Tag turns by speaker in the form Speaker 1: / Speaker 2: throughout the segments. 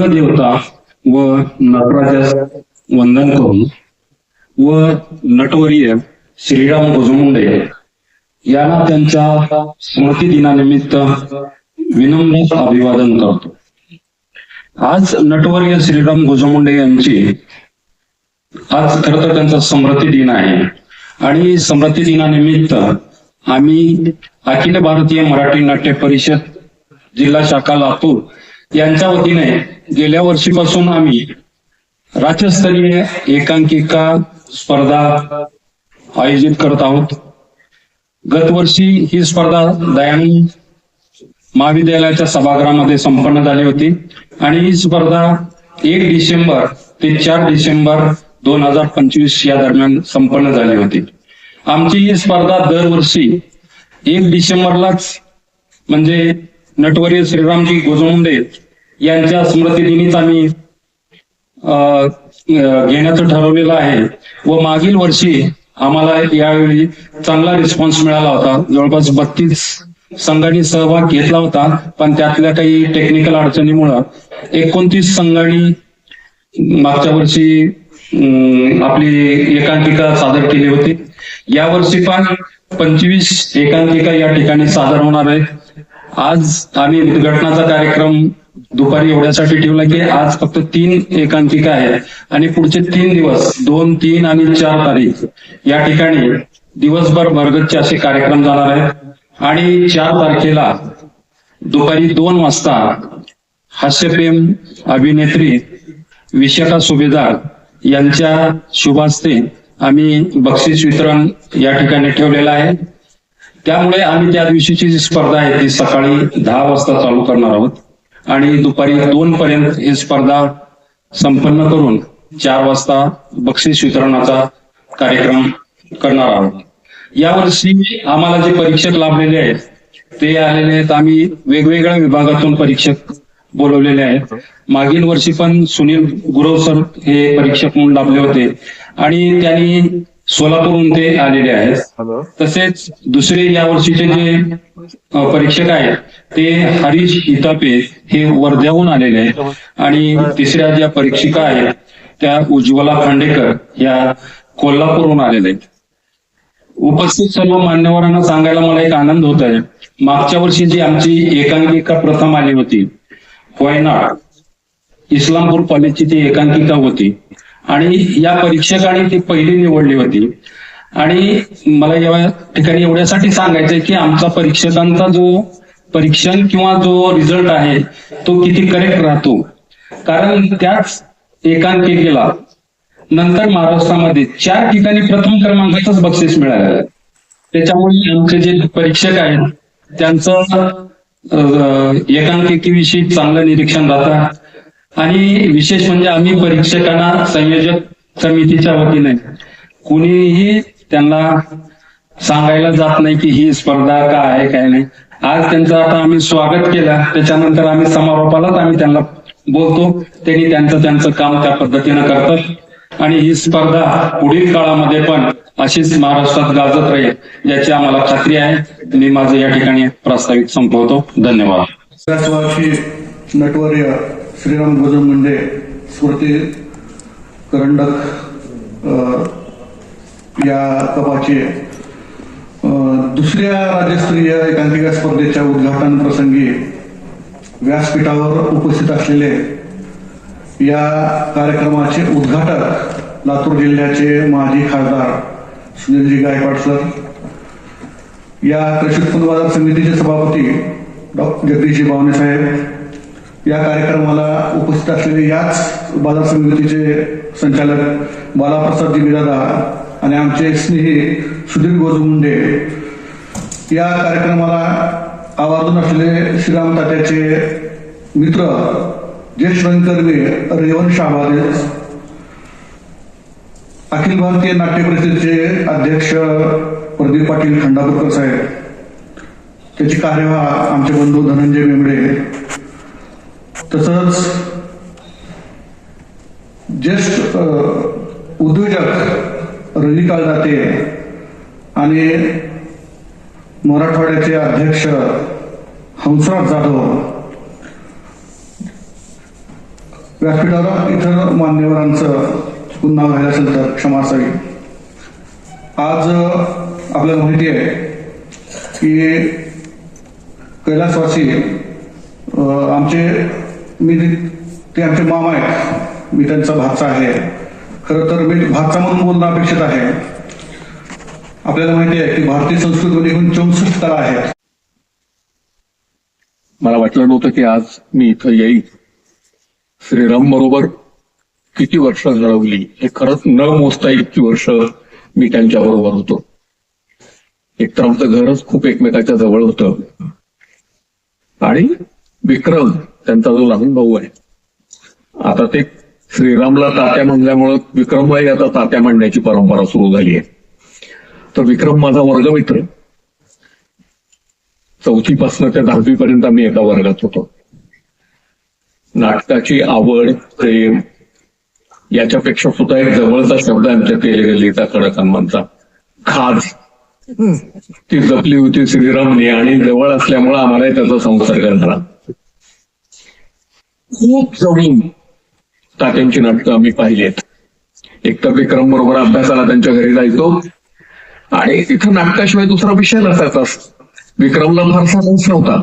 Speaker 1: देवता व नटराजास वंदन करून व नटवर्य श्रीराम भुजमुंडे यांना त्यांच्या स्मृती दिनानिमित्त विनम्र अभिवादन करतो. आज नटवर्य श्रीराम गोजमुंडे यांची आज खर तर त्यांचा स्मृती दिन आहे. आणि स्मृती दिनानिमित्त आम्ही अखिल भारतीय मराठी नाट्य परिषद जिल्हा शाखा लातूर यांच्या वतीने गेल्या वर्षीपासून आम्ही राज्यस्तरीय एकांकिका स्पर्धा आयोजित करत आहोत. गतवर्षी ही स्पर्धा दयानंद महाविद्यालयाच्या सभागृहामध्ये संपन्न झाली होती आणि ही स्पर्धा एक डिसेंबर ते चार डिसेंबर दोन हजार पंचवीस या दरम्यान संपन्न झाली होती. आमची ही स्पर्धा दरवर्षी एक डिसेंबरलाच म्हणजे नटवर्य श्रीरामजी गोजमुंडे यांच्या स्मृतिदिनीच आम्ही अं, घेण्याचं ठरवलेलं आहे. व मागील वर्षी आम्हाला यावेळी चांगला रिस्पॉन्स मिळाला होता. जवळपास बत्तीस संघांनी सहभाग घेतला होता पण त्यातल्या काही टेक्निकल अडचणीमुळं एकोणतीस संघांनी मागच्या वर्षी अं, आपली एकांकिका सादर केली होती. यावर्षी पण पंचवीस एकांकिका या ठिकाणी सादर होणार आहेत आज आम्ही उद्घाटनाचा कार्यक्रम दुपारी एवढ्यासाठी ठेवला की आज फक्त तीन एकांकिका आहेत. आणि पुढचे तीन दिवस दोन तीन आणि चार तारीख या ठिकाणी दिवसभर भरगतचे असे कार्यक्रम जाणार आहेत. आणि चार तारखेला दुपारी दोन वाजता हास्यप्रेम अभिनेत्री विशाखा सुभेदार यांच्या शुभास्ते आम्ही बक्षीस वितरण या ठिकाणी ठेवलेलं आहे. त्यामुळे आम्ही त्या दिवशीची जी स्पर्धा आहे ती सकाळी दहा वाजता चालू करणार आहोत. आणि दुपारी दोन पर्यंत ही स्पर्धा संपन्न करून चार वाजता बक्षीस वितरणाचा कार्यक्रम करणार आहोत. यावर्षी आम्हाला जे परीक्षक लाभलेले आहेत ते आलेले आहेत आम्ही वेगवेगळ्या विभागातून परीक्षक बोलवलेले आहेत. मागील वर्षी पण सुनील गुरव सर हे परीक्षक म्हणून लाभले होते. आणि त्यांनी सोलापूरहून ते आलेले आहेत. तसेच दुसरे या वर्षीचे जे परीक्षक आहेत ते हरीश इतापे हे वर्ध्याहून आलेले आहेत. आणि तिसऱ्या ज्या परीक्षिका आहेत त्या उज्ज्वला खांडेकर या कोल्हापूरहून आलेल्या आहेत. उपस्थित सर्व मान्यवरांना सांगायला मला एक आनंद होत आहे. मागच्या वर्षी जी आमची एकांकिका प्रथम आली होती वायनाड इस्लामपूर कॉलेजची ती एकांकिका होती. आणि या परीक्षकांनी ती पहिली निवडली होती. आणि मला या ठिकाणी एवढ्यासाठी सांगायचंय की आमचा परीक्षकांचा जो परीक्षण किंवा जो रिझल्ट आहे तो किती करेक्ट राहतो. कारण त्याच एकांकिकेला नंतर महाराष्ट्रामध्ये चार ठिकाणी प्रथम क्रमांकाचंच बक्षीस मिळालेलं आहे त्याच्यामुळे आमचे जे परीक्षक आहेत त्यांचं एकांकिकेविषयी चांगलं निरीक्षण राहतं आणि विशेष म्हणजे आम्ही परीक्षकांना संयोजक समितीच्या वतीने कुणीही त्यांना सांगायला जात नाही की ही स्पर्धा काय आहे काय नाही. आज त्यांचं आता आम्ही स्वागत केलं. त्याच्यानंतर आम्ही समारोपालाच आम्ही त्यांना बोलतो. त्यांनी त्यांचं त्यांचं काम त्या पद्धतीनं करतात. आणि ही स्पर्धा पुढील काळामध्ये पण अशीच महाराष्ट्रात गाजत राहील याची आम्हाला खात्री आहे. मी माझं या ठिकाणी प्रास्ताविक संपवतो. धन्यवाद.
Speaker 2: नटवर्य श्रीराम गोजम मुंडे स्मृती करंडक या कपाचे दुसऱ्या राज्यस्तरीय एकांकिका स्पर्धेच्या उद्घाटन प्रसंगी व्यासपीठावर उपस्थित असलेले या कार्यक्रमाचे उद्घाटक लातूर जिल्ह्याचे माजी खासदार सुनीलजी गायकवाड सर या कृषी उत्पन्न बाजार समितीचे सभापती डॉ. जगदीशजी बावणे साहेब या कार्यक्रमाला उपस्थित असलेले याच बाजार समितीचे संचालक बालाप्रसादजी बिरादा आणि आमचे स्नेही सुधीर गोजमुंडे या कार्यक्रमाला आवर्जून असलेले श्रीराम तात्याचे मित्र ज्येष्ठ रंगकर्मी रेवन शाहबादे अखिल भारतीय नाट्य परिषदेचे अध्यक्ष प्रदीप पाटील खंडापूरकर साहेब त्याची कार्यवाह आमचे बंधू धनंजय मेंबडे तसंच ज्येष्ठ उद्योजक रवी काळदाते आणि मराठवाड्याचे अध्यक्ष हंसराज जाधव व्यासपीठावर इतर मान्यवरांचं पुन्हा व्हायला असेल तर क्षमा असावी. आज आपल्याला माहिती आहे की कैलासवासी आमचे मी ते आमचे मामा आहेत. मी त्यांचा भाचा आहे. खरं तर मी भाचा म्हणून बोलणं अपेक्षित आहे. आपल्याला माहिती आहे की भारतीय संस्कृतीमध्ये एकूण चौसष्ट कला आहेत.
Speaker 3: मला वाटलं नव्हतं की आज मी इथं येईल श्रीराम बरोबर किती वर्ष घडवली हे खरंच न मोजता इतकी वर्ष मी त्यांच्या बरोबर होतो. एक तर आमचं घरच खूप एकमेकाच्या जवळ होतं. आणि विक्रम त्यांचा जो लहान भाऊ आहे. आता ते श्रीरामला तात्या म्हणल्यामुळं विक्रमलाही आता तात्या म्हणण्याची परंपरा सुरू झाली आहे. तर विक्रम माझा वर्गमित्र चौथीपासून ते दहावी पर्यंत आम्ही एका वर्गात होतो. नाटकाची आवड प्रेम याच्यापेक्षा सुद्धा एक जवळचा शब्द आमच्या तेलगल्लीचा कडकांमांचा खाज. ती जपली होती श्रीरामने आणि जवळ असल्यामुळे आम्हालाही त्याचा संसर्ग झाला. खूप जवळून तात्यांची नाटकं आम्ही पाहिली आहेत एक तर विक्रम बरोबर अभ्यासाला त्यांच्या घरी जायचो. आणि तिथं नाटकाशिवाय दुसरा विषय नसायचा. विक्रमला फारसा रस नव्हता.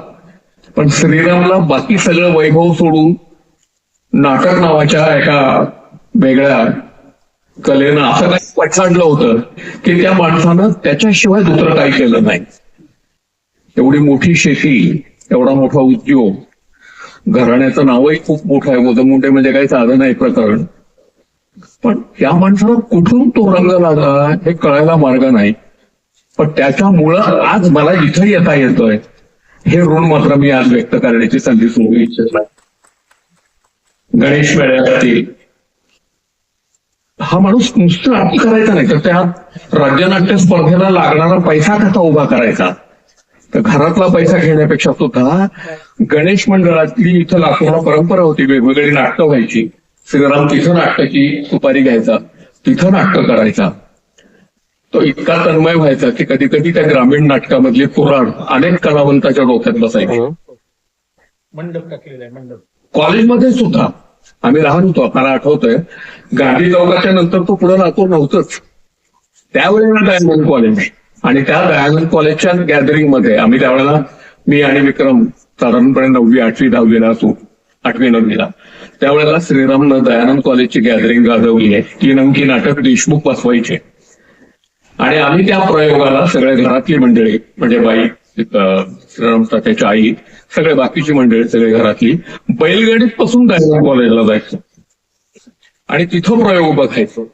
Speaker 3: पण श्रीरामला बाकी सगळं वैभव सोडून नाटक नावाच्या एका वेगळ्या कलेनं असं काही पछाडलं होतं की त्या माणसानं त्याच्याशिवाय दुसरं काही केलं नाही. एवढी मोठी शेती एवढा मोठा उद्योग घराण्याचं नावही खूप मोठं आहे. मोठे म्हणजे काही साधं नाही प्रकरण. पण या माणसाला कुठून तो रंग लागला हे कळायला मार्ग नाही. पण त्याच्यामुळं आज मला इथं येता येतोय. हे ऋण मात्र मी आज व्यक्त करण्याची संधी सोडू इच्छित नाही. गणेश मेळे हा माणूस नुसतं करायचा नाही तर त्या राज्यनाट्य स्पर्धेला लागणारा पैसा कसा उभा करायचा? तर घरातला पैसा घेण्यापेक्षा सुद्धा गणेश मंडळातली इथं लाखोला परंपरा होती वेगवेगळी नाटकं व्हायची. श्रीराम तिथं नाटकाची सुपारी घ्यायचा तिथं नाटकं करायचा. तो इतका तन्मय व्हायचा की कधी कधी त्या ग्रामीण नाटकामधली कुराड अनेक कलावंताच्या डोक्यात बसायची.
Speaker 4: मंडप टाकलेला आहे मंडप.
Speaker 3: कॉलेजमध्ये सुद्धा. आम्ही लहान होतो मला आठवतंय. गांधी चौकाच्या नंतर तो पुढे लातूर नव्हतंच. त्यावेळेला दयानंद कॉलेज आणि त्या दयानंद कॉलेजच्या गॅदरिंगमध्ये आम्ही त्यावेळेला मी आणि विक्रम साधारणपणे नववी आठवी दहावीला असू आठवी नववीला त्यावेळेला श्रीरामनं दयानंद कॉलेजची गॅदरिंग गाजवली आहे. तीन अंकी नाटक देशमुख बसवायचे. आणि आम्ही त्या प्रयोगाला सगळ्या घरातली मंडळी म्हणजे बाई अं, श्रीराम त्याच्या आई सगळे बाकीची मंडळी सगळे घरातली बैलगाडीत पासून दयानंद कॉलेजला जायचं. आणि तिथं प्रयोग बघायचो.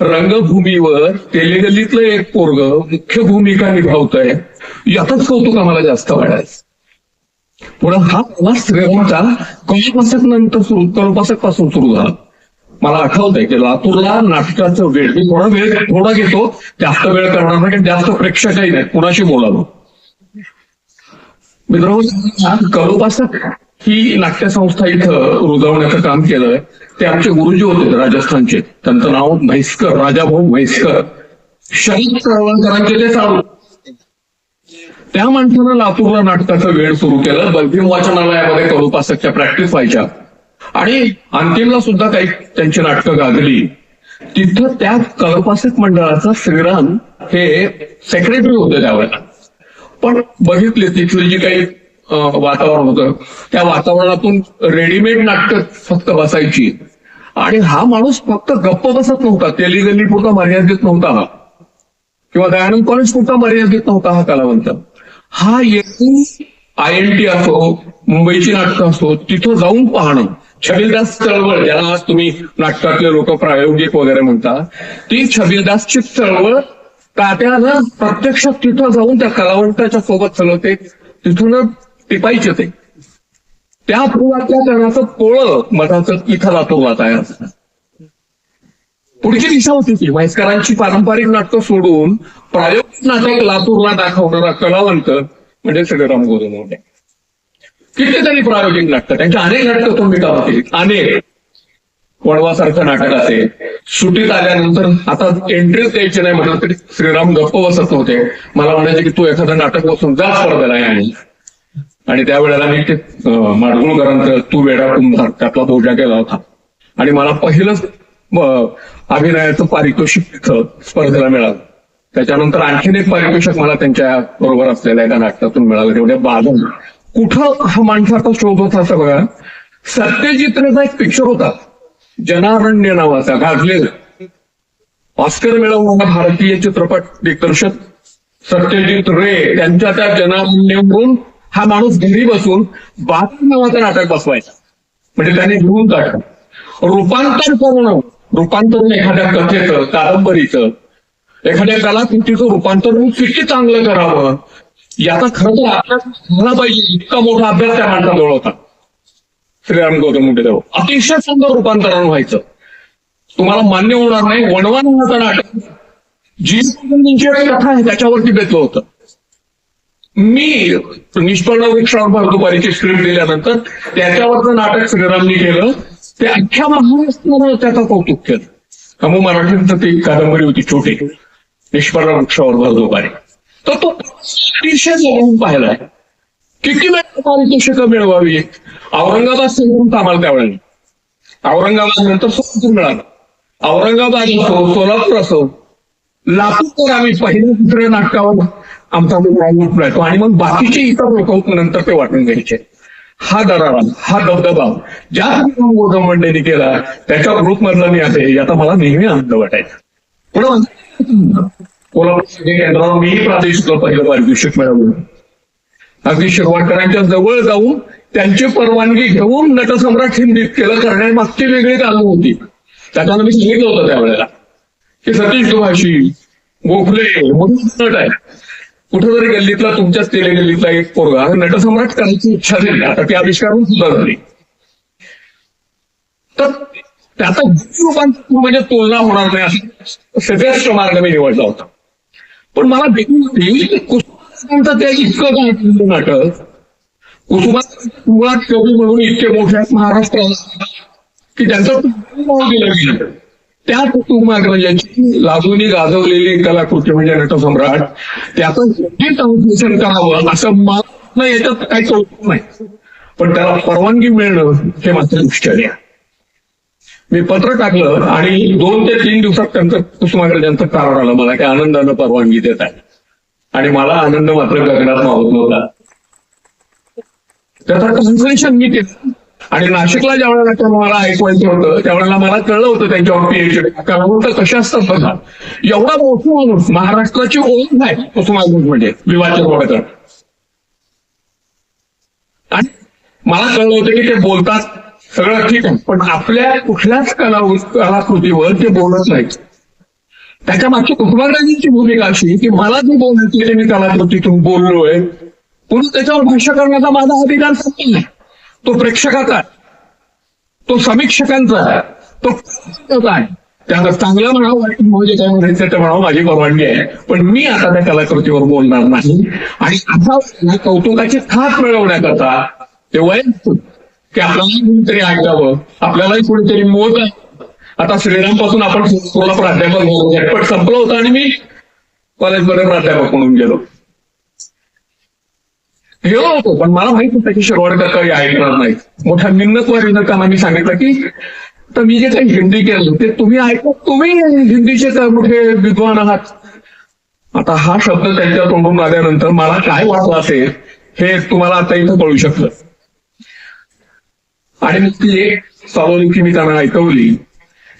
Speaker 3: रंगभूमीवर तेलेगल्लीतलं एक पोरग मुख्य भूमिका निभावतंय. यातच कौतुक आम्हाला जास्त वाढायचं. पुढे हा प्रवास श्रीरामचा कौपासक नंतर सुरू कौपासकपासून सुरू झाला. मला आठवतंय की लातूरला नाटकाचं वेळ मी थोडा वेळ थोडा घेतो जास्त वेळ करणार नाही जास्त प्रेक्षकही नाही कुणाशी बोलावं? मित्रांनो कलोपासक ही नाट्यसंस्था इथं रुजवण्याचं काम केलंय. ते आमचे गुरुजी होते राजस्थानचे. त्यांचं नाव म्हैसकर राजाभाऊ म्हैसकर. शहीद चळवळकरांचे ते चालू त्या माणसानं लातूरला नाटकाचा वेळ सुरू केलं. बलभीम वाचनालयामध्ये कलोपासकच्या प्रॅक्टिस व्हायच्या. आणि अंतिमला सुद्धा काही त्यांची नाटकं गाजली. तिथं त्या कलोपासक मंडळाचा श्रीराम हे सेक्रेटरी होते त्यावेळेला. पण बघितले तिथली जी काही वातावरण होतं. त्या वातावरणातून रेडीमेड नाटकं फक्त बसायची. आणि हा माणूस फक्त गप्प बसत नव्हता. तेलीगल्ली पुरता मर्यादित नव्हता हा. किंवा दयानंद कॉलेज पुरता मर्यादित नव्हता हा कलावंत. हा येऊन आय एन टी असो मुंबईची नाटकं असो तिथं जाऊन पाहणं. छबिलदास चळवळ ज्याला आज तुम्ही नाटकातले लोक प्रायोगिक वगैरे म्हणता ती छबिलदासची चळवळ तात्यानं प्रत्यक्ष तिथं जाऊन त्या कलावंताच्या सोबत चलवते. तिथूनच टिपायचे ते त्या फुलातल्या करण्याचं पोळं मठाचं इथं लातूरला तयार झालं. पुढची दिशा होती ती. म्हैसकरांची पारंपरिक नाटकं सोडून प्रायोगिक नाटक लातूरला दाखवणारा कलावंत म्हणजे श्रीराम गोदमोटे कितीतरी प्रायोगिक नाटकं. त्यांच्या अनेक नाटकं तुम्ही का होती अनेक. वडवासारखं नाटक असेल. सुटीत आल्यानंतर आता एंट्रीच द्यायची नाही म्हटलं तरी श्रीराम गप्प बसत नव्हते मला म्हणायचे की तू एखादं नाटक बसून जा स्पर्धेला आहे आणि. आणि त्यावेळेला मी ते माडगुळकरांचं तू वेडा कुंभार त्यातला बोजा केला होता. आणि मला पहिलंच अभिनयाचं पारितोषिक तिथं स्पर्धेला मिळालं. त्याच्यानंतर आणखीन एक पारितोषिक मला त्यांच्या बरोबर असलेल्या एका नाटकातून मिळालं तेवढे म्हणजे बादल कुठं हा माणसाचा शोध होता सगळा? सत्यजित्रेचा एक पिक्चर होता. जनारण्य नावाचा गाजलेला. ऑस्कर मिळवणारा भारतीय चित्रपट दिग्दर्शक सत्यजित रे त्यांच्या त्या जनारण्यवरून हा माणूस घरी बसून बातमी नावाचं नाटक बसवायचा. म्हणजे त्याने लिहून काढलं. रूपांतर करणं रूपांतरण एखाद्या कथेचं कादंबरीचं एखाद्या कलाकृतीचं रूपांतर किती चांगलं करावं याचा खरं तर अभ्यास झाला पाहिजे इतका मोठा अभ्यास त्या माणसाजवळ होता. श्रीराम गौतम मुंडेजवळ अतिशय सुंदर रूपांतरण व्हायचं. तुम्हाला मान्य होणार नाही वणवा नावाचं नाटक. जी कथा आहे त्याच्यावरती बेतलं होतं. मी निष्पर्ण वृक्षावर भर दुपारीची स्क्रिप्ट दिल्यानंतर त्याच्यावरचं नाटक श्रीरामनी केलं. ते अख्ख्या महाराष्ट्रानं त्याचं कौतुक केलं. त्यामुळे मराठीचं ती कादंबरी होती छोटी. निष्पर्ण वृक्षावर भर दुपारी. तर तो अतिशय जवळून पाहिलाय किती वेळ पारितोषिकं मिळवावी? औरंगाबाद संघून कामाला त्यावेळेला. औरंगाबाद नंतर सोलापूर मिळालं. औरंगाबाद असो सोलापूर असो लातूरकर आम्ही पहिल्या दुसऱ्या नाटकावर आमचा मुलगा राहतो. आणि मग बाकीचे इतर लोक नंतर ते वाटून घ्यायचे. हा दरारा हा दबदबा. ज्या गौतम मंडेने केला त्याच्या ग्रुप मधला मी असे याचा मला नेहमी आनंद वाटायचा. पुढं कोल्हापूर केंद्रावर मी प्रादेशिक पहिलं पारितोषिक मिळवलं अगदी शिरवाडकरांच्या जवळ जाऊन त्यांची परवानगी घेऊन नटसम्राट हिंदीत केलं करण्यामागची वेगळी कारणं होती. त्याच्यानं मी सांगितलं होतं त्यावेळेला की सतीश दुभाषी गोखले म्हणून नट आहे कुठेतरी गल्लीतला तुमच्याच तेले गल्लीतला एक पोरगा. नटसम्राट करायची इच्छा झाली आता ती आविष्कारून सुद्धा झाली. तर त्याचा म्हणजे तुलना होणार नाही असं श्रेष्ठ मार्ग मी निवडला होता. पण मला भीती होती की ते इतकं नाटक कुसुमा मुळात कवी म्हणून इतके मोठे आहेत महाराष्ट्राला की त्यांचं दिलं गेलं. त्या कुसुमाग्रजांची लाजूनी गाजवलेली कलाकृती म्हणजे नटसम्राट. त्याचं योग्य करावं असं मला याच्यात काही कौतुक नाही. पण त्याला परवानगी मिळणं हे मात्र दुष्टर्य मी पत्र टाकलं आणि दोन ते तीन दिवसात त्यांचं कुसुमाग्रजांचं कारण आलं. मला की आनंदानं परवानगी देत आहे. आणि मला आनंद मात्र गगनात मावत नव्हता. त्याचं ट्रान्सलेशन मी केलं. आणि नाशिकला ज्या वेळेला मला ऐकवायचं होतं त्यावेळेला मला कळलं होतं त्यांच्यावर पीएचडी कारण होतं कशा असतात बघा. एवढा मोठा माणूस महाराष्ट्राची ओळख आहे कुसुमाग्रज म्हणजे विवाचे गोडकर आणि मला कळलं होतं की ते बोलतात सगळं ठीक आहे पण आपल्या कुठल्याच कला कलाकृतीवर ते बोलत नाहीत. त्याच्या मागची कुसुमाग्रजांची भूमिका अशी की मला जे बोलायची मी कलाकृतीतून बोललोय. पुन्हा त्याच्यावर भाष्य करण्याचा माझा अधिकार संपला नाही. तो प्रेक्षकाचा आहे. तो समीक्षकांचा आहे. तो आहे. त्याला चांगलं म्हणावं वाईट म्हणजे काय म्हणायचं ते म्हणावं माझी परवानगी आहे. पण मी आता त्या कलाकृतीवर बोलणार नाही. आणि असा कौतुकाची खात मिळवण्याकरता ते वय असतं की आपल्याला कोणीतरी ऐकावं. आपल्यालाही कोणीतरी मोज. आहे आता श्रीरामपासून आपण थोडा प्राध्यापक झालो झटपट संपलं होतं आणि मी कॉलेजमध्ये प्राध्यापक म्हणून गेलो. गेलो होतो पण मला माहीत होतं की शिरवाडकर काही ऐकणार नाही मोठ्या मिन्नतवारीनं त्यांना मी सांगितलं की तर मी जे काही हिंदी केलं ते तुम्ही ऐकू तुम्ही हिंदीचे तर मोठे विद्वान आहात. आता हा शब्द त्यांच्या तोंडून आल्यानंतर मला काय वाटलं असेल हे तुम्हाला आता इथं कळू शकलं. आणि मग ती एक सावलिकी मी त्यांना ऐकवली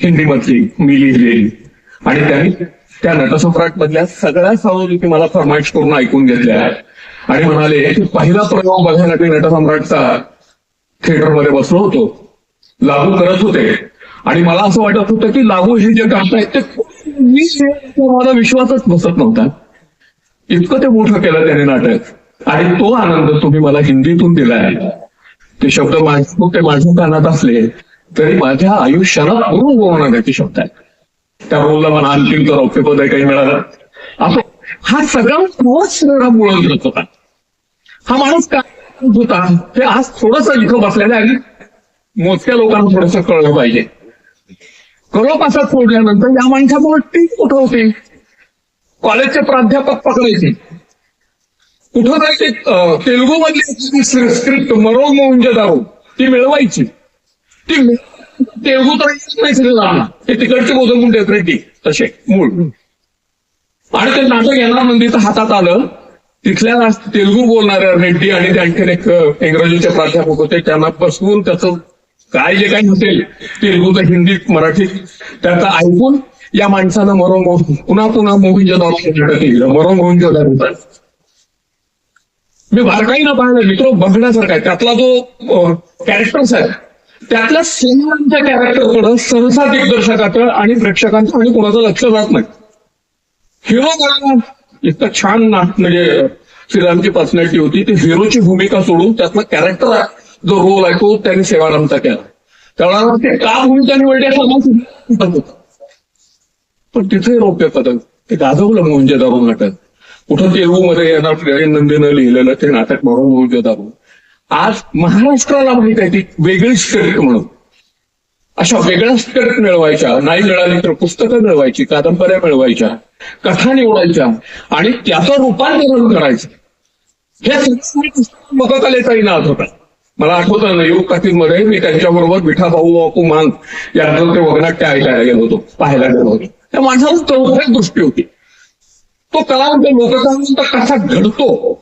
Speaker 3: हिंदीमधली मी लिहिलेली. आणि त्यांनी त्या नटसम्राट मधल्या सगळ्या सावलिकी मला फरमाईश करून ऐकून घेतल्या. आणि म्हणाले की पहिला प्रयोग बघण्यासाठी नटसम्राटचा थिएटरमध्ये बसलो होतो. लागू करत होते. आणि मला असं वाटत होतं की लागू हे जे करतायत ते मी मला विश्वासच बसत नव्हता. इतकं ते मोठं केलं त्याने नाटक. आणि तो आनंद तुम्ही मला हिंदीतून दिलाय ते शब्द माझ- ते माझ्या कानात असले तरी माझ्या आयुष्याला पूर्ण होण्याचे शब्द आहेत त्या रोलला मला अंतिम तर रौप्यपद आहे काही मिळालं. असं हा सगळा प्रवास श्रीराम मुळे करत होता. हा माणूस काय होता हे आज थोडस इथं बसलेलं आणि मोजक्या लोकांना थोडस कळलं पाहिजे. कलोपासात सोडल्यानंतर या माणसामुळे ती कुठं होती. कॉलेजचे प्राध्यापक पकडायचे. कुठं जायचे तेलुगू मधली स्क्रिप्ट मरो म्हणजे दारू ती मिळवायची. ती तेलगू तर येत नाही ते तिकडचे बोधन म्हणते तसे मूळ. आणि ते नाटक येणार नंदीचं हातात आलं. तिथल्या तेलगू बोलणाऱ्या रेड्डी आणि त्यांचे एक इंग्रजीचे प्राध्यापक होते. त्यांना बसवून त्याचं काय जे काही असेल तेलगूचं हिंदीत मराठीत त्याचं ऐकून या माणसानं मरण पुन्हा पुन्हा मोहिंजो नाटक लिहिलं मरण मोहिंजो मी बारकाईनं पाहिलं मित्र बघण्यासारखा आहे. त्यातला जो कॅरेक्टर्स आहे त्यातल्या सिनेमांच्या कॅरेक्टरकडं सहसा दिग्दर्शकाचं आणि प्रेक्षकांचं आणि कोणाचं लक्ष जात नाही. हिरो करायला इतकं छान ना म्हणजे श्रीरामची पर्सनॅलिटी होती. ती हिरोची भूमिका सोडून त्यातला कॅरेक्टर जो रोल आहे तो त्यांनी सेवारामचा केला. त्यावेळेला ते का भूमिका निवडली असं मला पण तिथे रौप्य पदक. ते गाजवलं म्हणजे दारू नाटक. कुठं तेलुगूमध्ये येणार नंदीनं लिहिलेलं ते नाटक म्हणून म्हणजे दारू आज महाराष्ट्राला माहीत आहे ती वेगळी स्क्रिप्ट म्हणून. अशा वेगळ्या स्क्रिप्ट मिळवायच्या नाही मिळाली तर पुस्तकं मिळवायची कादंबऱ्या मिळवायच्या कथा निवडायच्या आणि त्याचं रूपांतरण करायचं. हे सगळं लोककलेचाही होता. मला आठवतं ना योगमध्ये मी त्यांच्याबरोबर विठा भाऊ बापू मांग यांचं ते वगनाट्य ऐकायला गेलो होतो पाहायला गेलो होतो. त्या माणसाला चौथ्या दृष्टी होती. तो कलावंत लोककलावंत कसा घडतो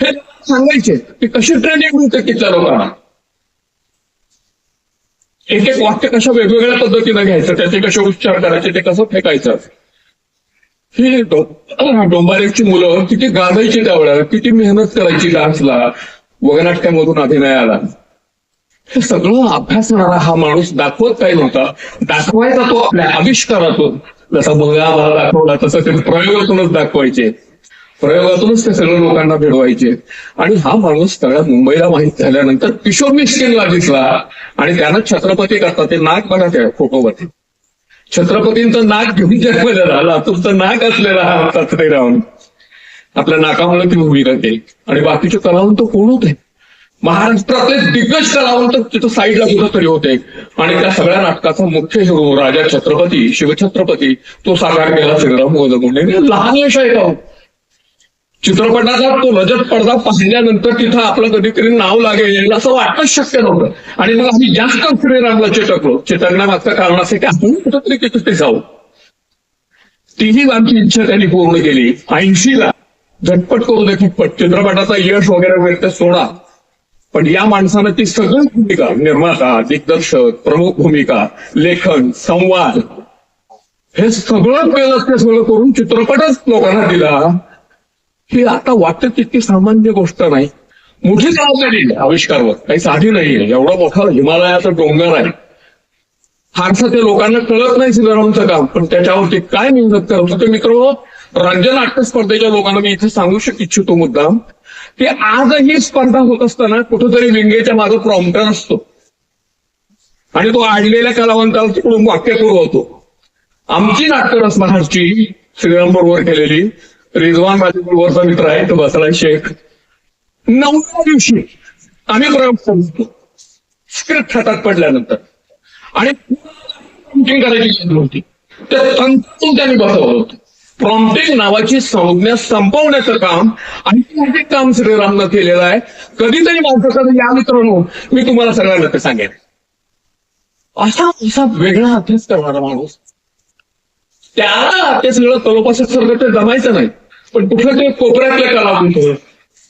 Speaker 3: हे सांगायचे. की कशी ट्रेनिंग होते तिथल्या लोकांना? एक एक वाक्य कशा वेगवेगळ्या पद्धतीनं घ्यायचं त्याचे कसे उच्चार करायचे ते कसं फेकायचं? ही डोंबारेची मुलं किती गाजायची त्यावेळेला किती मेहनत करायची डान्सला वगनाट्यामधून अभिनयाला. हे सगळं अभ्यासणारा हा माणूस दाखवत काही नव्हता. दाखवायचा तो आपल्या आविष्कारातून. जसा बघा दाखवला तसं ते प्रयोगातूनच दाखवायचे. प्रयोगातूनच ते सगळ्या लोकांना भिडवायचे. आणि हा माणूस सगळ्या मुंबईला माहीत झाल्यानंतर किशोर मिस्किनला दिसला. आणि त्यानं छत्रपती करतात ते नाक बघा त्या फोटोवरती. छत्रपतींचं नाक घेऊन जन्मलेला राहिला तुमचं नाक असलेला हा तत्रे राहून आपल्या नाकामुळे ती भूमिका केली आणि बाकीचे कलावंत कोण होते? महाराष्ट्रातले दिग्गज कलावंत तिथं साईडला कुठं तरी होते. आणि त्या सगळ्या नाटकाचा मुख्य हिरो राजा छत्रपती शिवछत्रपती तो साकार केला श्रीराम गोदगुंडे लहान यश आहे का चित्रपटाचा तो रजत पडदा पाहिल्यानंतर तिथं आपलं कधीतरी नाव लागेल असं वाटणं शक्य नव्हतं. आणि मग आम्ही जास्त श्रीरामला चिटकलो. चिटकण्यामागचं कारण असं की आपण कुठंतरी तिथे जाऊ. तीही आमची इच्छा त्यांनी पूर्ण केली. ऐंशीला झटपट करू दे फटपट. चित्रपटाचा यश वगैरे वगैरे सोडा. पण या माणसानं ती सगळी भूमिका निर्माता दिग्दर्शक प्रमुख भूमिका लेखन संवाद हे सगळं केलं ते सगळं करून चित्रपटच लोकांना दिला. ही आता वाटत तितकी सामान्य गोष्ट नाही. मोठी जबाबदारी आहे. आविष्कारवर काही साधी नाहीये एवढा मोठा हिमालयाचा डोंगर आहे. फारसं ते लोकांना कळत नाही सीतारामचं काम. पण त्याच्यावरती काय मेहनत करतो ते मित्र रंजन नाट्य स्पर्धेच्या लोकांना मी इथे सांगू शक इच्छितो मुद्दाम की आजही स्पर्धा होत असताना कुठेतरी विंगेच्या मागे प्रॉम्प्टर असतो. आणि तो आडलेल्या कलावंताला तिकडून वाक्य होतो. आमची नाट्यरस महारची श्रीराम बरोबर केलेली रिजवान माझ्या जवळचा मित्र आहे तो बसला शेख. नवव्या दिवशी आम्ही प्रयोग करतो स्क्रिप्ट हातात पडल्यानंतर. आणि करायची गरज होती. त्या तंतून त्यांनी बसवलं होतं. प्रॉम्प्टिंग नावाची संज्ञा संपवण्याचं काम आणि काम श्रीरामनं केलेलं आहे. कधीतरी माणसाचं या मित्रांनो मी तुम्हाला सगळ्यांना ते सांगेन. असा असा वेगळा अभ्यास करणारा माणूस त्याला ते सगळं कलोपासक ते जमायचं नाही. पण कुठल्या तरी कोपऱ्यातल्या कलावंत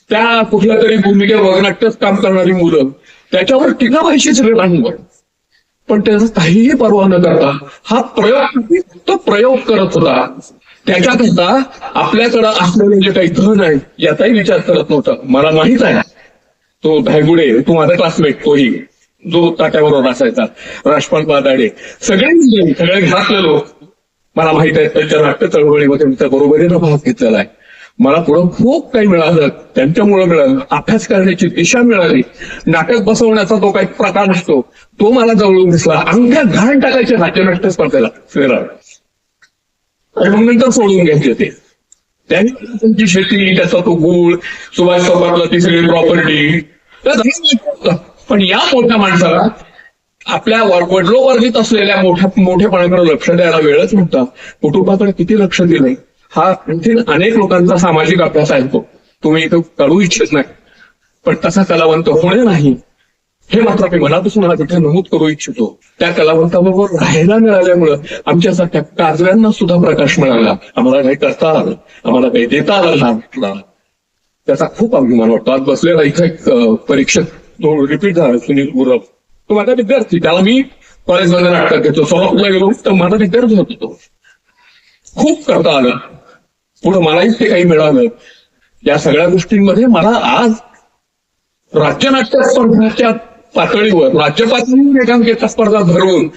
Speaker 3: त्या कुठल्या तरी भूमिका वगनाट्यच काम करणारी मुलं त्याच्यावर टीका व्हायची श्रीरामवर पण त्याचा काहीही पर्वा न करता हा प्रयोग तो प्रयोग करत होता. त्याच्याकरता आपल्याकडं असलेलं जे काही धन आहे याचाही विचार करत नव्हता. मला माहीत आहे. तो धायगुडे तो माझा क्लासमेट तोही. जो ताट्याबरोबर असायचा. राजपाल बादाडे. सगळे सगळे घरातले लोक. मला माहीत आहे त्यांच्या नाट्य चळवळीमध्ये मी त्या बरोबरीनं भाग घेतलेला आहे. मला पुढं खूप काही मिळालं. त्यांच्यामुळे मिळालं. अभ्यास करण्याची दिशा मिळाली. नाटक बसवण्याचा तो काही प्रकार असतो. तो मला जवळून दिसला. अंगठ्या घाण टाकायचे नाट्यनाट्य स्पर्धेला. श्रीराम आणि मग नंतर सोडून घ्यायचे ते. त्यांनी त्यांची शेती त्याचा तो गुळ सुभाष चौकातला ती सगळी प्रॉपर्टी पण या मोठ्या माणसाला आपल्या वर- वडलोवर्गीत असलेल्या मोठ्या मोठेपणाकडे लक्ष द्यायला वेळच नव्हता. कुटुंबाकडे किती लक्ष दिलंय? हा आणखी अनेक लोकांचा सामाजिक अभ्यास आहे तो. तुम्ही इथं कळू इच्छित नाही. पण तसा कलावंत होणे नाही. हे मात्र मी मनापासून मला तिथे नमूद करू इच्छितो. त्या कलावंताबरोबर राहायला मिळाल्यामुळं आमच्यासारख्या काजव्यांना सुद्धा प्रकाश मिळाला. आम्हाला काही करता आलं आम्हाला काही देता आलं लहान त्याचा खूप अभिमान वाटतो. आज बसलेला इथे एक परीक्षक तो रिपीट झाला सुनील गुरव. तो माझा विद्यार्थी त्याला मी कॉलेजमध्ये नाटकात घेतो सोलापूरला गेलो तर माझा विद्यार्थी होतो तो. खूप करता आलं. पुढे मलाही ते काही मिळालं. या सगळ्या गोष्टींमध्ये मला आज राज्य नाट्य स्पर्धाच्या पातळीवर राज्य पातळीवर एकांकिका स्पर्धा धरून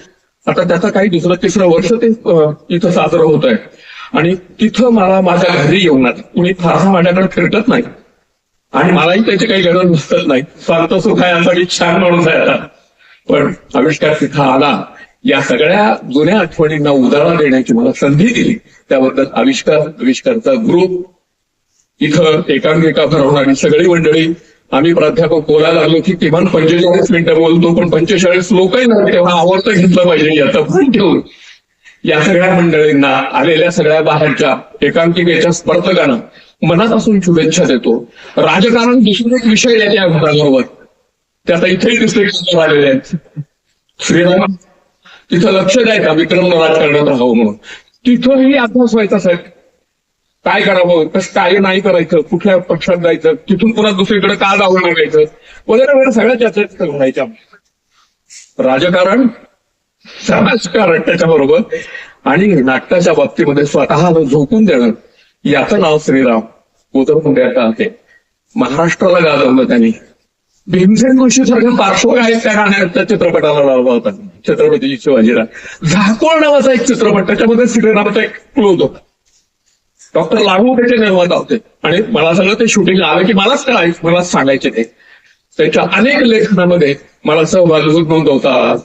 Speaker 3: आता त्याचं काही दुसरं तिसरं वर्ष ते तिथं इथं साजरं होत आहे. आणि तिथं मला माझ्या घरी येऊन कुणी फारसा माझ्याकडे फिरटत नाही. आणि मलाही त्याची काही गरज नसतच नाही. स्वार्थ सुख आहे असा मी छान माणूस आहे आता. पण आविष्कार तिथं आला. या सगळ्या जुन्या आठवणींना उजाळा देण्याची मला संधी दिली. त्याबद्दल आविष्कार आविष्कारचा ग्रुप इथं एकांकिका भरवणारी सगळी मंडळी आम्ही प्राध्यापक बोलायला लागलो की किमान पंचेचाळीस मिनिटं बोलतो पण पंचेचाळीस लोकही नाही तेव्हा आवडतं घेतलं पाहिजे याचं भान ठेवून. या सगळ्या मंडळींना आलेल्या सगळ्या बाहेरच्या एकांकिकेच्या स्पर्धकांना मनापासून शुभेच्छा देतो. राजकारण दुसरा एक विषय आहे घराबरोबर ते आता इथेही दिसले झालेले आहेत. श्रीराम तिथं लक्ष द्यायचा विक्रम राजकारणात राहावं म्हणून. तिथंही अभ्यास व्हायचा साहेब. काय करावं? कसं काय नाही करायचं? कुठल्या पक्षात जायचं? तिथून पुन्हा दुसरीकडे का जावं लागायचं वगैरे वगैरे सगळ्या चर्चा तिथं राजकारण समाजकारण त्याच्याबरोबर. आणि नाटकाच्या बाबतीमध्ये स्वतःला झोकून देणं. याचं नाव श्रीराम. उदरमुंड्याचं आहे महाराष्ट्राला गाजवलं त्यांनी. भीमसेन जोशी सारखं पार्श्वगायक त्या चित्रपटाला लावला होता. छत्रपती शिवाजीराव. झाकोळ नावाचा एक चित्रपट त्याच्यामध्ये श्रीरामाचा एक क्लोज होता. डॉक्टर लागू त्याचे निर्माता होते. आणि मला सगळं ते शूटिंग आलं की मलाच कळायचं मलाच सांगायचे ते. त्याच्या अनेक लेखनामध्ये मला सहभाग नोंदवता.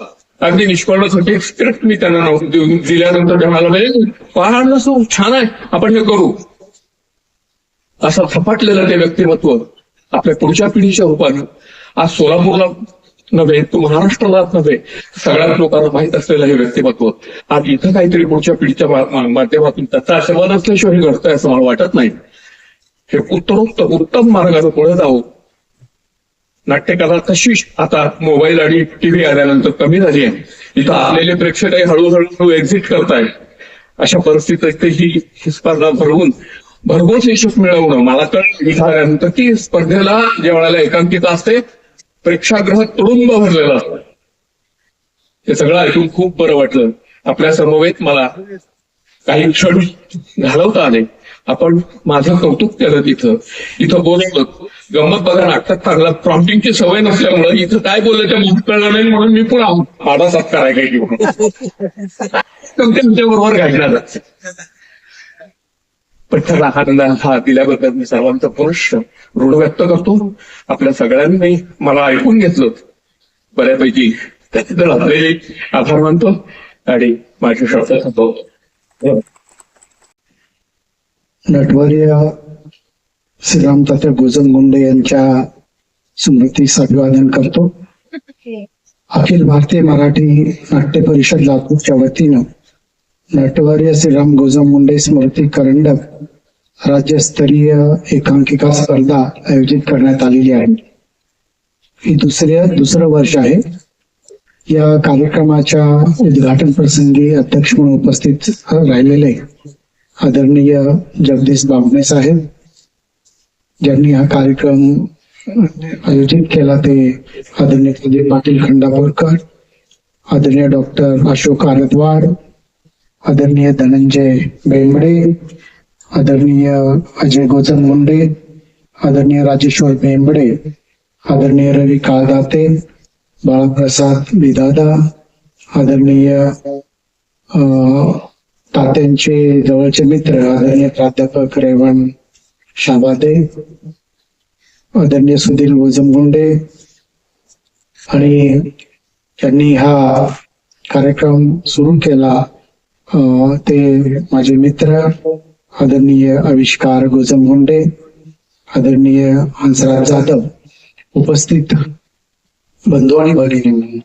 Speaker 3: अगदी निष्कर्णासाठी स्क्रिप्ट मी त्यांना देऊन दिल्यानंतर म्हणाला म्हणजे पहाड नसो छान आहे आपण हे करू. असं झपाटलेलं ते व्यक्तिमत्व आपल्या पुढच्या पिढीच्या रूपानं. आज सोलापूरला नव्हे तो महाराष्ट्रालाच नव्हे सगळ्याच लोकांना माहीत असलेलं हे व्यक्तिमत्व. आज इथं काहीतरी पुढच्या पिढीच्या माध्यमातून त्याचा आशीर्वाद असल्याशिवाय हे घडतंय असं मला वाटत नाही. हे उत्तरोत्तर उत्तम मार्गाने पुढे जाऊ नाट्यकला तशी आता मोबाईल आणि टीव्ही आल्यानंतर कमी झाली आहे. इथं आलेले प्रेक्षकही हळूहळू एक्झिट करतायत. अशा परिस्थितीत ही स्पर्धा भरवून भरघोस यशस्वी मिळवणं. मला कळलं की स्पर्धेला ज्या वेळेला एकांकिका असते. प्रेक्षागृह तुडुंब भरलेलं असतं. हे सगळं ऐकून खूप बरं वाटलं. आपल्या समवेत मला काही क्षण घालवता आले. आपण माझं कौतुक केलं तिथं. इथं बोलवलं. गंमत बघा नाटकात चांगला प्रॉम्प्टिंगची सवय नसल्यामुळे इथं काय बोललं ते मला कळलं नाही म्हणून मी पुन्हा सत्कार आहे काही घेऊन तुमच्या बरोबर घालणार. त्याला आनंद हा दिल्याबद्दल मी सर्वांचा पुरुष ऋण व्यक्त करतो. आपल्या सगळ्यांनी मला ऐकून घेतलं बऱ्यापैकी त्याच्याबद्दल आपले आभार मानतो आणि माझे शब्द संपवतो.
Speaker 5: नटवर्य श्रीराम तात्या गोजमगुंडे यांच्या स्मृतीस अभिवादन करतो. अखिल भारतीय मराठी नाट्य परिषद लातूरच्या वतीनं नटवर्य श्रीराम गोजमगुंडे स्मृती करंडक राज्यस्तरीय एकांकिका स्पर्धा आयोजित करण्यात आलेली आहे. ही दुसऱ्या दुसरं वर्ष आहे. या कार्यक्रमाच्या उद्घाटन प्रसंगी अध्यक्ष म्हणून उपस्थित राहिलेले आदरणीय जगदीश बाबणे साहेब ज्यांनी हा कार्यक्रम आयोजित केला ते आदरणीय पाटील खंडापूरकर आदरणीय डॉक्टर अशोक आरतवाड आदरणीय धनंजय बेंबडे आदरणीय अजय गोजन मुंडे आदरणीय राजेश्वर बेंबडे आदरणीय रवी काळदाते बाळाप्रसाद बिदादा आदरणीय अं, तात्यांचे जवळचे मित्र आदरणीय प्राध्यापक रेवण शाबादे आदरणीय सुधीर गोजमगुंडे आणि त्यांनी हा कार्यक्रम सुरू केला. ते माझे मित्र आदरणीय आविष्कार गोजमगुंडे आदरणीय हंसराज जाधव उपस्थित. बंधू आणि भगिनी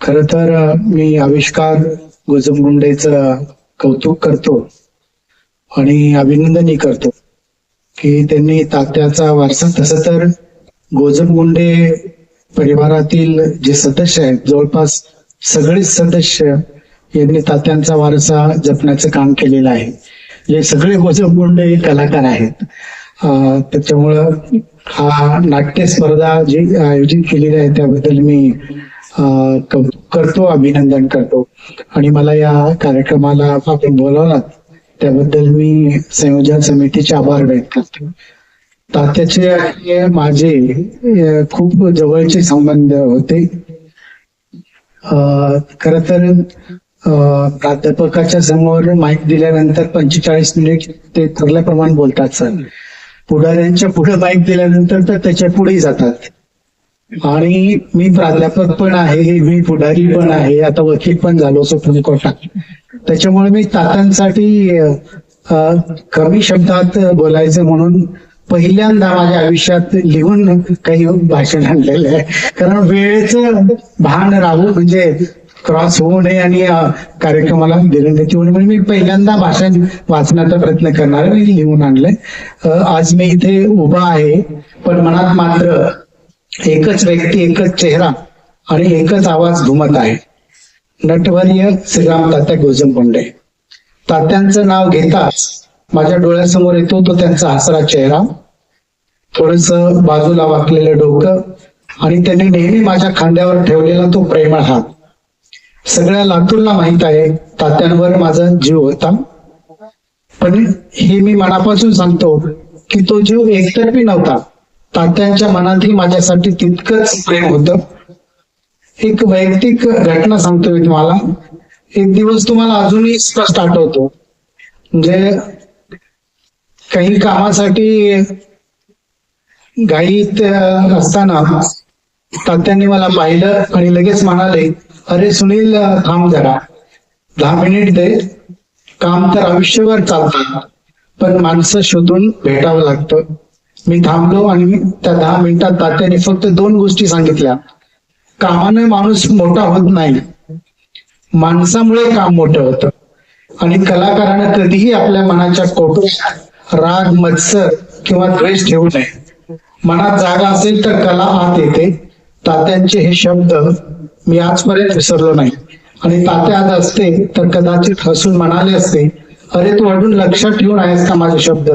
Speaker 5: खर तर मी आविष्कार गोजमगुंडेच कौतुक करतो आणि अभिनंदनही करतो की त्यांनी तात्याचा वारसा तसं तर गोजमगुंडे परिवारातील जे सदस्य आहेत जवळपास सगळेच सदस्य यांनी तात्यांचा वारसा जपण्याचं काम केलेलं आहे. हे सगळे गोजमगुंडे हे कलाकार आहेत. त्याच्यामुळं हा नाट्य स्पर्धा जी आयोजित केलेली आहे त्याबद्दल मी करतो अभिनंदन करतो. आणि मला या कार्यक्रमाला आपण बोलावला त्याबद्दल मी संयोजन समितीचे आभार व्यक्त करतो. तात्याचे आणि माझे खूप जवळचे संबंध होते. खर तर प्राध्यापकाच्या समोर माईक दिल्यानंतर पंचेचाळीस मिनिट ते ठरल्याप्रमाणे बोलतात सर पुढाऱ्यांच्या पुढे माईक दिल्यानंतर तर त्याच्या पुढे जातात. आणि मी प्राध्यापक पण आहे मी पुढारी पण आहे आता वकील पण झालो सुप्रीम कोर्टात. त्याच्यामुळे मी तातांसाठी कमी शब्दात बोलायचं म्हणून पहिल्यांदा माझ्या आयुष्यात लिहून काही भाषण आणलेलं आहे. कारण वेळेचं भान राहू म्हणजे क्रॉस होऊ नये आणि कार्यक्रमाला दिरंगती होऊ नये म्हणून मी पहिल्यांदा भाषण वाचण्याचा प्रयत्न करणार मी लिहून आणलंय. आज मी इथे उभा आहे पण मनात मात्र एकच व्यक्ती एकच चेहरा आणि एकच आवाज घुमत आहे. नटवर्य श्रीराम तात्या गोजमकोंडे तात्यांचं नाव घेताच माझ्या डोळ्यासमोर येतो तो त्यांचा आसरा चेहरा. थोडस बाजूला वाकलेलं डोकं आणि त्यांनी नेहमी माझ्या खांद्यावर ठेवलेला तो प्रेमळ हात. सगळ्या लातूरला माहीत आहे तात्यांवर माझा जीव होता. पण हे मी मनापासून सांगतो की तो जीव एकतर्फी नव्हता. तात्यांच्या मनातही माझ्यासाठी तितकंच प्रेम होत. एक वैयक्तिक घटना सांगतो मी तुम्हाला. एक दिवस तुम्हाला अजूनही स्पष्ट आठवतो. म्हणजे काही कामासाठी घाईत असताना तात्यांनी मला पाहिलं आणि लगेच म्हणाले अरे सुनील थांब जरा. दहा मिनिट दे. काम तर आयुष्यभर चालतात पण माणसं शोधून भेटावं लागतं. मी थांबलो आणि त्या दहा मिनिटात तात्याने फक्त दोन गोष्टी सांगितल्या. कामाने माणूस मोठा होत नाही. माणसामुळे काम मोठं होतं. आणि कलाकारानं कधीही आपल्या मनाच्या कोपऱ्यात राग मत्सर किंवा द्वेष ठेवू नये. मनात जागा असेल तर कला आत येते. तात्यांचे हे शब्द मी आजपर्यंत विसरलो नाही. आणि तात्या आज असते तर कदाचित हसून म्हणाले असते अरे तू अजून लक्षात ठेवून आहेस का माझे शब्द?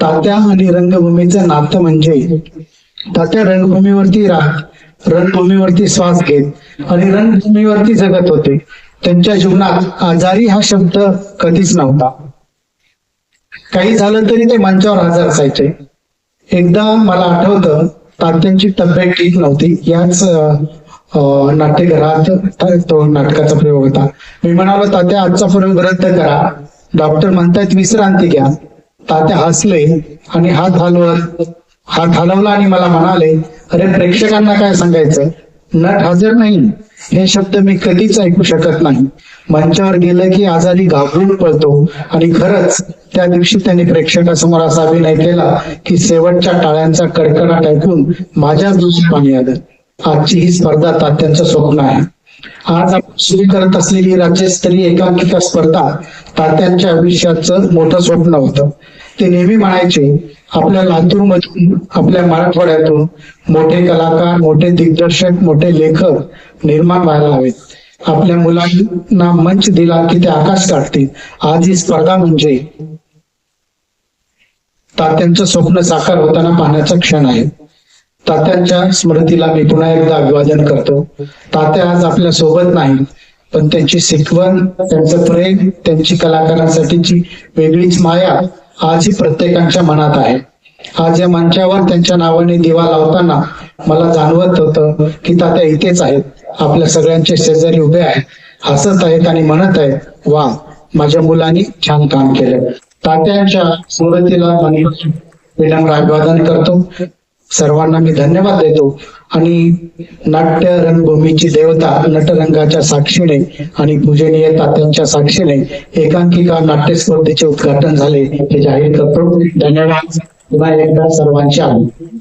Speaker 5: तात्या आणि रंगभूमीचं नातं म्हणजे तात्या रंगभूमीवरती राहत रंगभूमीवरती श्वास घेत आणि रंगभूमीवरती जगत होते. त्यांच्या जीवनात आजारी हा शब्द कधीच नव्हता. काही झालं तरी ते मंचावर हजर असायचे. एकदा मला आठवतं तात्यांची तब्येत ठीक नव्हती. याच नाट्यघरात तो नाटकाचा प्रयोग होता. मी म्हणालो तात्या आजचा प्रयोग रद्द करा. डॉक्टर म्हणतायत विश्रांती घ्या. तात्या हसले आणि हात हलवत हात हलवला आणि मला म्हणाले अरे प्रेक्षकांना काय सांगायचं? नट हजर नाही. हे शब्द मी कधीच ऐकू शकत नाही. मंचावर गेलं की आजारी घाबरून पळतो आणि खरंच त्या दिवशी त्यांनी प्रेक्षकासमोर असा अभिनय केला की शेवटच्या टाळ्यांचा कडकडाट ऐकून माझ्या डोळ्यात पाणी आलं. आजची ही स्पर्धा तात्यांचं स्वप्न आहे. आज आपण सुरू करत असलेली राज्यस्तरीय एकांकिका स्पर्धा तात्यांच्या आयुष्याचं मोठं स्वप्न होतं. ते नेहमी म्हणायचे आपल्या लातूरमधून आपल्या मराठवाड्यातून मोठे कलाकार मोठे दिग्दर्शक मोठे लेखक निर्माण व्हायला हवेत. आपल्या मुलांना मंच दिला की ते आकाश काढतील. आज ही स्पर्धा म्हणजे तात्यांचं स्वप्न साकार होताना पाहण्याचा क्षण आहे. तात्यांच्या स्मृतीला मी पुन्हा एकदा अभिवादन करतो. तात्या आज आपल्यासोबत नाही पण त्यांची शिकवण त्यांचं प्रेम त्यांची कलाकारांसाठीची वेगळीच माया आजही प्रत्येकाच्या मनात आहे. आज या मंचावर त्यांच्या नावाने दिवा लावताना मला जाणवत होतं की तात्या इथेच आहेत. आपल्या सगळ्यांचे शेजारी उभे आहेत. हसत आहेत आणि म्हणत आहेत वा माझ्या मुलांनी छान काम केलं. तात्यांच्या स्मृतीला मी विनम्र अभिवादन करतो. सर्वांना मी धन्यवाद देतो. आणि नाट्य रंगभूमीची देवता नटरंगाच्या साक्षीने आणि पूजनीय तात्यांच्या साक्षीने एकांकिका नाट्य स्पर्धेचे उद्घाटन झाले. हे जाहीर करतो. धन्यवाद. पुन्हा एकदा सर्वांचे आभार.